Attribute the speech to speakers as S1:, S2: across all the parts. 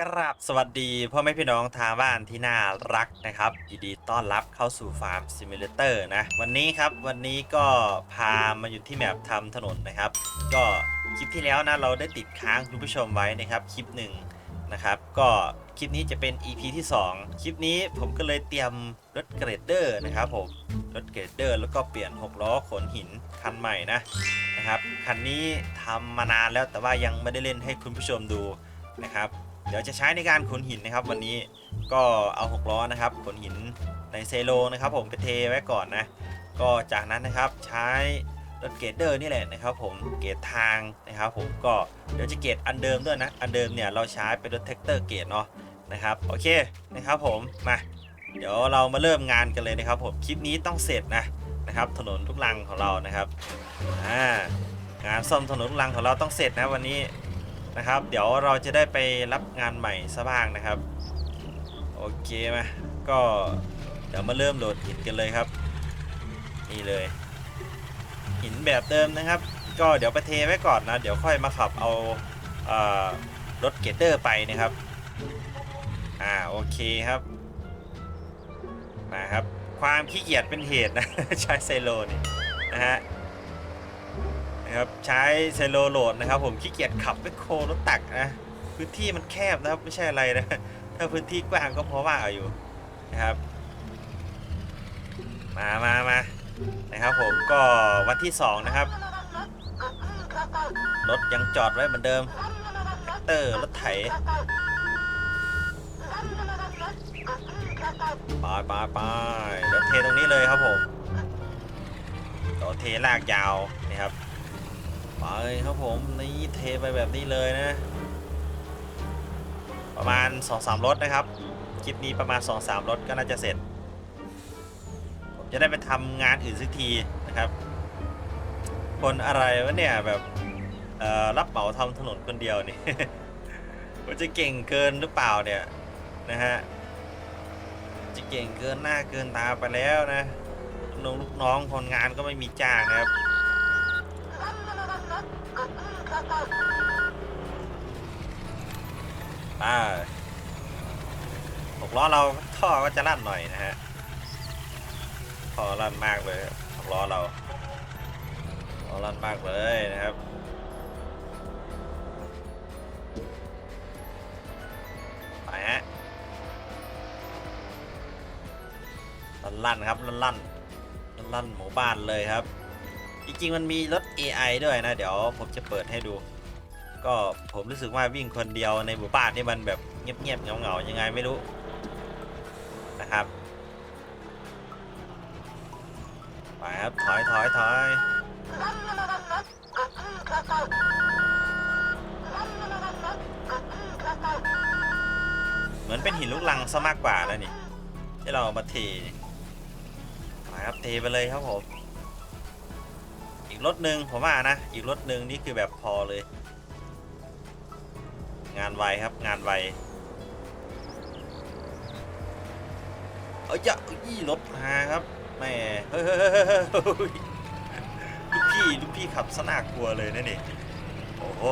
S1: กราบสวัสดีพ่อแม่พี่น้องทางบ้านที่น่ารักนะครับยินดีต้อนรับเข้าสู่ฟาร์มซิมูเลเตอร์นะวันนี้ครับวันนี้ก็พามาอยู่ที่แมปทำถนนนะครับ ก็คลิปที่แล้วนะเราได้ติดค้างคุณผู้ชมไว้นะครับคลิปหนึ่งนะครับก็คลิปนี้จะเป็น EP ที่ 2 คลิปนี้ผมก็เลยเตรียมรถเกรดเดอร์นะครับผมรถเกรดเดอร์แล้วก็เปลี่ยน 6 ล้อขนหินคันใหม่นะนะครับคันนี้ทำมานานแล้วแต่ว่ายังไม่ได้เล่นให้คุณผู้ชมดูนะครับ ดี๋ยวจะใช้ในการขนหินนะครับ วันนี้ก็เอา6ล้อนะครับขนหินในเซโลนะครับ ผมไปเทไว้ก่อนนะ ก็จากนั้นนะครับใช้รถเกรดเดอร์นี่แหละนะครับผมเกรดทางนะครับ ผมก็เดี๋ยวจะเกรดอันเดิมด้วยนะ อันเดิมเนี่ยเราใช้เป็นรถแท็กเตอร์เกรดเนาะนะครับโอเคนะครับผมมาเดี๋ยวเรามาเริ่มงานกันเลยนะครับ ผมคลิปนี้ต้องเสร็จนะนะครับ ถนนทุกลังของเรานะครับอ่างานซ่อมถนนทุกลังของเราต้องเสร็จนะวันนี้ นะครับ เดี๋ยวเราจะได้ไปรับงานใหม่ซะบ้างนะครับ โอเคไหมก็เดี๋ยวมาเริ่มโหลดหินกันเลยครับ นี่เลย หินแบบเดิมนะครับ ก็เดี๋ยวไปเทไว้ก่อนนะ เดี๋ยวค่อยมาขับเอาเอ่อรถเกตเตอร์ไปนะครับ อ่าโอเคครับมาครับ ความขี้เกียจเป็นเหตุนะ ใช้ไซโลนี่นะฮะ นะครับใช้เซโลโหลดนะครับ ผมขี้เกียจขับไปโครถตักนะพื้นที่มันแคบนะครับไม่ใช่อะไรนะถ้าพื้นที่กว้างก็พอว่าอยู่นะครับ มามามานะครับผมก็วันที่สองนะครับ รถยังจอดไว้เหมือนเดิมแท็กเตอร์รถไถไปไปไปเดี๋ยวเทตรงนี้เลยครับผมเดี๋ยวเทลากยาวนี่ครับ ไปครับผมนี่เทไปแบบนี้เลยนะ ประมาณ 2-3รถนะครับคลิปนี้ประมาณ 2-3รถก็น่าจะเสร็จ ผมจะได้ไปทำงานอื่นสักทีนะครับ คนอะไรวะเนี่ยแบบรับเหมาทำถนนคนเดียวนี่มันจะเก่งเกินหรือเปล่าเนี่ยนะฮะจะเก่งเกินหน้าเกินตาไปแล้วนะลูกน้องลูกน้องคนงานก็ไม่มีจ้างนะครับ อ่าหกล้อเราท่อก็จะลั่นหน่อยนะฮะท่อลั่นมากเลยหกล้อเราท่อลั่นมากเลยนะครับไปฮะลั่นลั่นครับลั่นลั่นลั่นหมู่บ้านเลยครับ จริงๆมันมีรถ AI ด้วยนะ เดี๋ยวผมจะเปิดให้ดู ก็ผมรู้สึกว่าวิ่งคนเดียวในหมู่บ้านนี่มันแบบเงียบๆเงาๆยังไงไม่รู้นะครับไปครับถอยถอยถอยเหมือนเป็นหินลูกลังซะมากกว่าแล้วนี่ที่เรามาเทนี่ไปครับเทไปเลยครับผมอีกรถหนึ่งผมว่านะ อีกรถหนึ่งนี่คือแบบพอเลย งานไวครับงานไวเอ้ยย่าอี้รถมาครับแม่เฮ้ยเฮ้ยเฮ้ยเฮ้ยเฮ้ยลูกพี่ลูกพี่ขับสนากลัวเลยนะนี่โอ้โห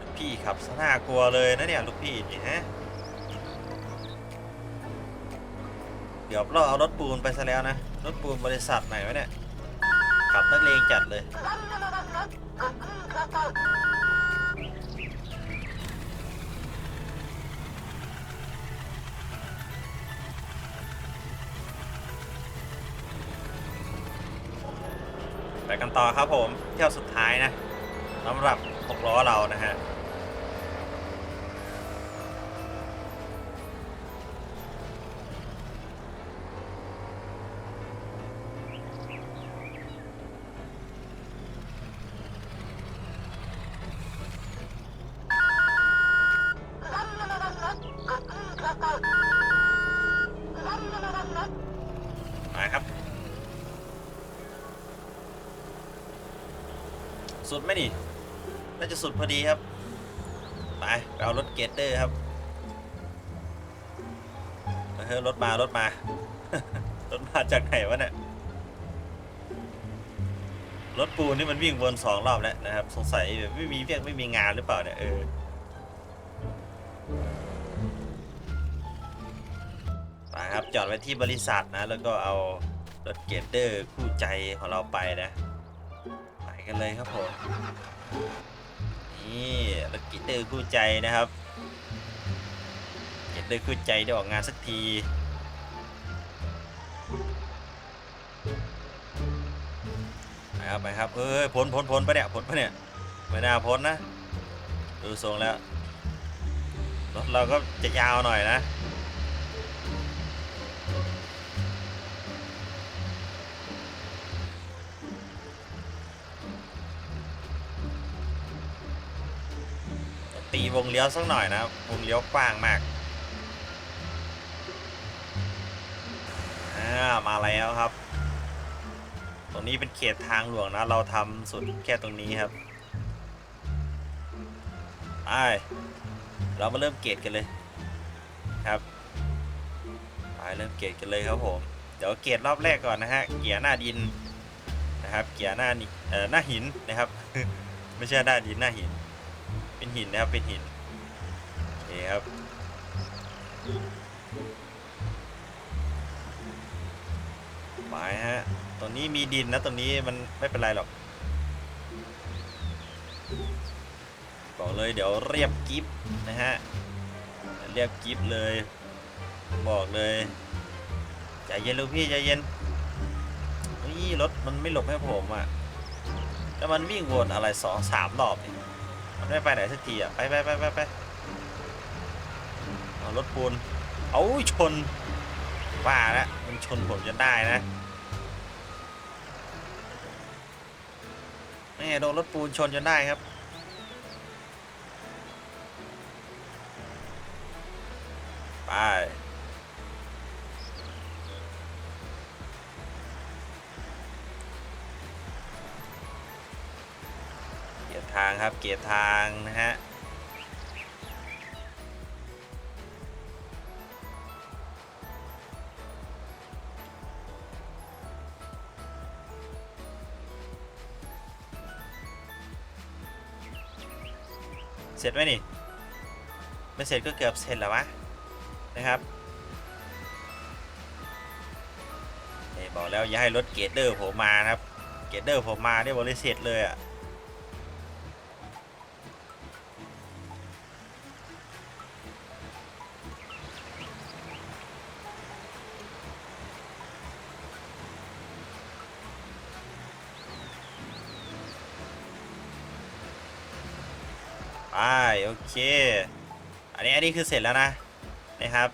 S1: ลูกพี่ขับสนากลัวเลยนะเนี่ยลูกพี่นี่ฮะเดี๋ยวเราเอารถปูนไปซะแล้วนะรถปูนบริษัทไหนวะเนี่ยขับนักเลงจัดเลย ไปกันต่อครับผมเที่ยวสุดท้ายนะสำหรับหกล้อเรานะฮะ สุดไหมนี่ น่าจะสุดพอดีครับ ไปเอารถเกตเตอร์ครับเฮ้ยรถมารถมา รถมาจากไหนวะเนี่ย รถปูนนี่มันวิ่งวนสองรอบแล้วนะครับ สงสัยไม่มีเรียกไม่มีงานหรือเปล่าเนี่ยเออไปครับจอดไว้ที่บริษัทนะ แล้วก็เอารถเกตเดอร์คู่ใจของเราไปนะ กันเลยครับผมนี่รถเกตเดอร์คู่ใจนะครับเกตเดอร์คู่ใจได้ออกงานสักทีไปครับไปครับเอ้ยพ้นพ้นพ้นปะเนี่ยพ้นปะเนี่ยไม่น่าพ้นนะ ดูทรงแล้วรถเราก็จะยาวหน่อยนะ วงเลี้ยวสักหน่อยนะวงเลี้ยวกว้างมากอามาแล้วครับ ตรงนี้เป็นเขตทางหลวงนะ เราทำสุดแค่ตรงนี้ครับไปเรามาเริ่มเกตกันเลยครับไปเริ่มเกตกันเลยครับผม เดี๋ยวเกตรอบแรกก่อนนะฮะ เกียร์หน้าดินนะครับ เกียร์หน้าเอ่อหน้าหินนะครับ ไม่ใช่หน้าดินหน้าหิน เป็นหินนะครับ เป็นหินโอเคครับไปฮะ ตรงนี้มีดินนะ ตรงนี้มันไม่เป็นไรหรอก บอกเลยเดี๋ยวเรียบกิฟนะฮะ เรียบกิฟเลย บอกเลยใจเย็นลูกพี่ใจเย็นนี่รถมันไม่หลบให้ผมอะแล้วมันวิ่งวนอะไรสองสามรอบเนี่ย ไม่ไปไหนสักทีอะ ไปไปไปไปไปรถปูนเอาชนว่าแล้วมันชนผมจนได้นะนี่โดนรถปูนชนจนได้ครับ ไป ทางครับ เกียร์ทางนะฮะเสร็จไหมนี่ไม่เสร็จก็เกือบเสร็จแล้ววะนะครับนี่บอกแล้วอย่าให้รถเกตเดอร์ผมมานะครับ เกตเดอร์ผมมาได้บริเสร็จเลยอะ่ะ โอเค อันนี้อันนี้คือเสร็จแล้วนะนะครับ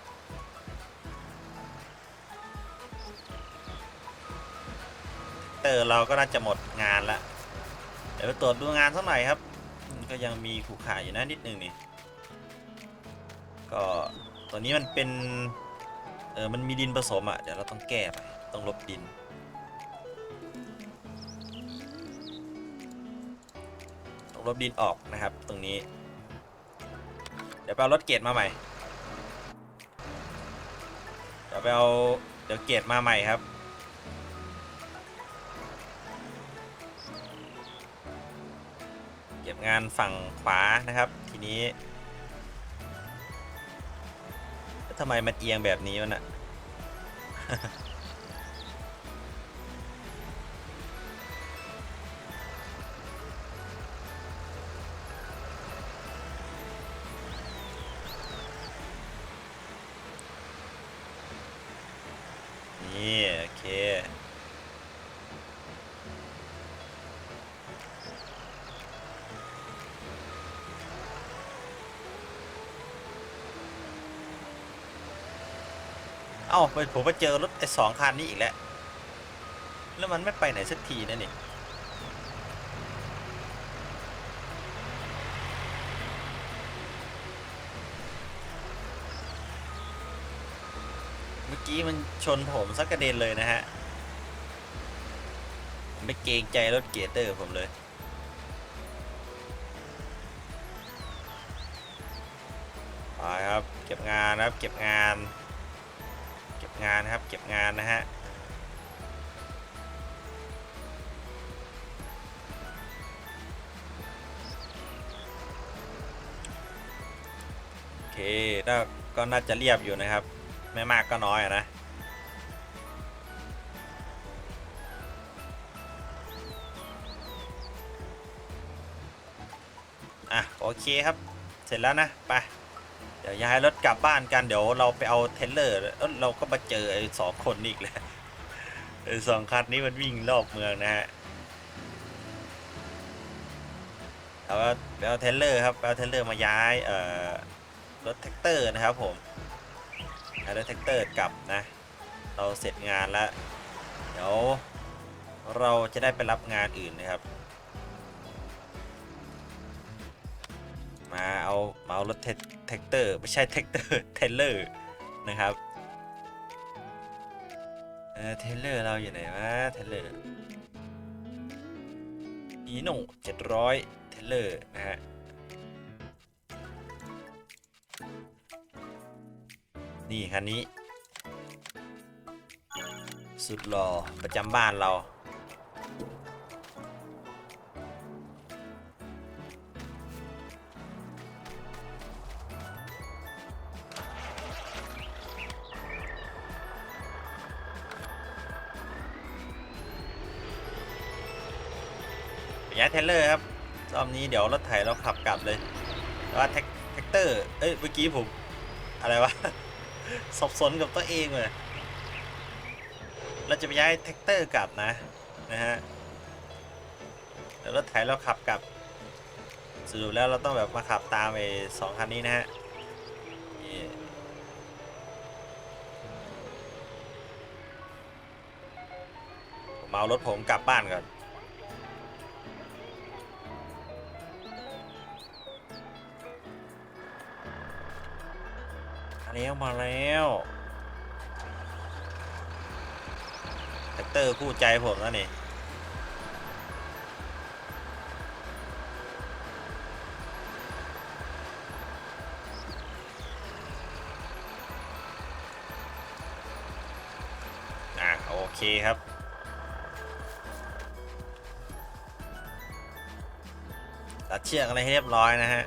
S1: เตอร์เราก็น่าจะหมดงานละเดี๋ยวไปตรวจดูงานสักหน่อยครับ ก็ยังมีขู่ขาอยู่นะนิดนึงนี่ ก็ตัวนี้มันเป็นเออมันมีดินผสมอะเดี๋ยวเราต้องแก้ไปต้องลบดินต้องลบดินออกนะครับตรงนี้ ยวไปเอารถเกตมาใหม่ เดี๋ยวไปเอาเดี๋ยวเกตมาใหม่ครับ เก็บงานฝั่งขวานะครับ ทีนี้ทำไมมันเอียงแบบนี้มันอะ อ้าผมไปเจอรถไอ้สองคันนี้อีกแล้ว แล้วมันไม่ไปไหนสักทีนะนี่เมื่อกี้มันชนผมสักกระเด็นเลยนะฮะไม่เกรงใจรถเกียร์เตอร์ผมเลยไปครับ เก็บงานครับ เก็บงาน งานนะครับ เก็บงานนะฮะโอเคก็น่าจะเรียบอยู่นะครับ ไม่มากก็น้อยนะอะโอเคครับ เสร็จแล้วนะ ไป ดี๋ยวย้ายรถกลับบ้านกันเดี๋ยวเราไปเอาเทเลอร์เราก็มาเจอไอ้สองคนนี่อีกแล้วไอ้สองคันนี้มันวิ่งรอบเมืองนะฮะเอาไปเอาเทเลอร์ครับไปเอาเทเลอร์มาย้ายเอ่อรถแท็กเตอร์นะครับผมเอารถแท็กเตอร์กลับนะ เราเสร็จงานแล้ว เดี๋ยวเราจะได้ไปรับงานอื่นนะครับ มาเอามาเอารถแท็กเตอร์ไม่ใช่แท็กเตอร์เทเลอร์นะครับเออเทเลอร์เราอยู่ไหนวะเทเลอร์อีโน่เจ็ดร้อยเทเลอร์นะฮะนี่คันนี้ สุดหล่อประจำบ้านเรา ย้ายเทเลอร์ครับรอบนี้เดี๋ยวรถไถเราขับกลับเลยแต่ว่าแท็กเตอร์เอ้ยเมื่อกี้ผมอะไรวะสับสนกับตัวเองเลยเราจะไปย้ายแท็กเตอร์กลับนะนะฮะเดี๋ยวรถไถเราขับกลับสรุปแล้วเราต้องแบบมาขับตามไอ้สองคันนี้นะฮะนี่ผมเอารถผมกลับบ้านก่อน แล้วมาแล้วแท็กเตอร์คู่ใจผมแล้วนี่อะโอเคครับตัดเชือกอะไรให้เรียบร้อยนะฮะ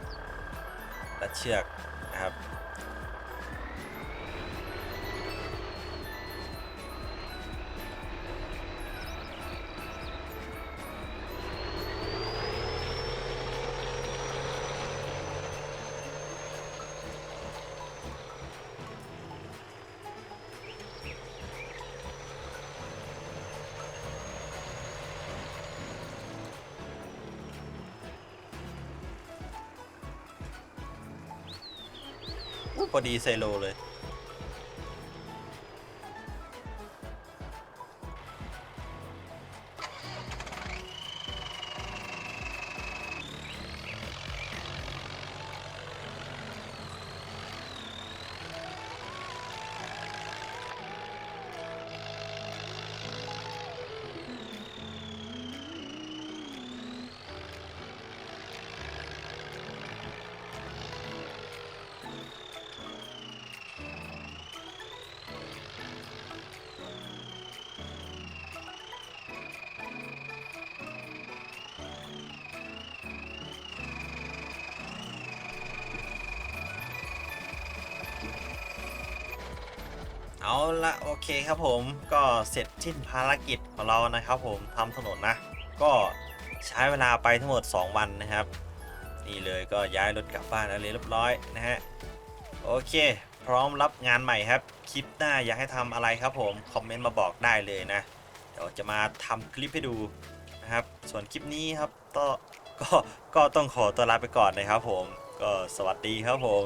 S1: ตัดเชือกนะครับ พอดีไซโลเลย ละโอเคครับผมก็เสร็จสิ้นภารกิจของเรานะครับผมทำถนนนะ ก็ใช้เวลาไปทั้งหมด 2 วันนะครับ นี่เลยก็ย้ายรถกลับบ้านอะไรเรียบร้อยนะฮะโอเค พร้อมรับงานใหม่ครับ คลิปหน้าอยากให้ทำอะไรครับผม คอมเมนต์มาบอกได้เลยนะ เดี๋ยวจะมาทำคลิปให้ดูนะครับ ส่วนคลิปนี้ครับก็ก็ก็ต้องขอตัวลาไปก่อนนะครับผม ก็สวัสดีครับผม